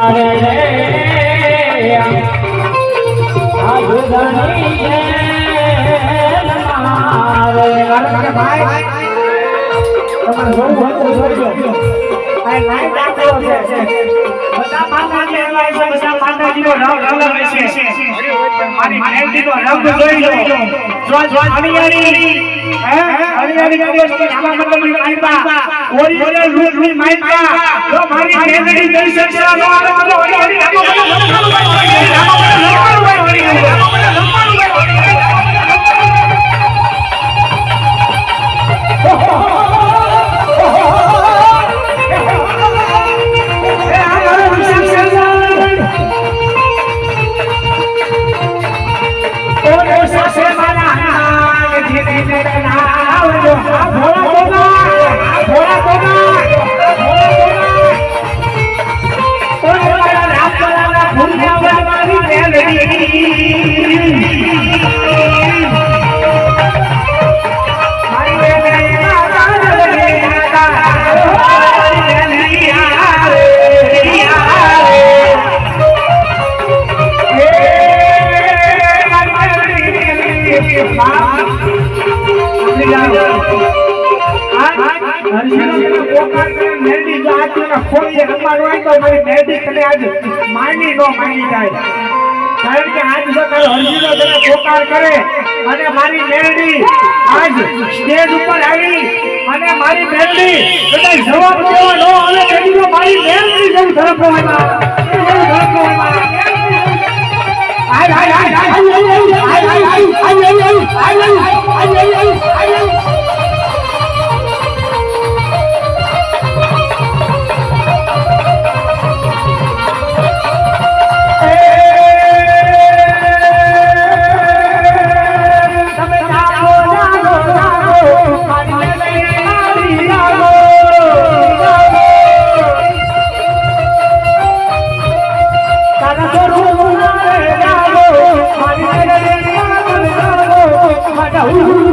બધા માતાજી નો રામ રામ છે મારી મહેનતી તો રંગ જોઈ લો સ્વાદ સ્વાદ હરિયાળી, હે? હરિયાળી કબર પર આવા મતલબની માનતા ઓરિજિનલ રૂપની માનતા જો મારી મહેનતી દર્શન સા નો આવો મેલડી જો આજના ખોલીએ. રમવાનું હોય તો મારી તને આજ માની નો માની જાય. કારણ કે આજ જો કાલ તને પોકાર કરે અને મારી મેલડી આજ સ્ટેજ ઉપર આવી અને મારી મેલડી કદાચ જવાબ દેવા ન આવે તેની મારી મેલડી જેવું ધરપો હોય Now,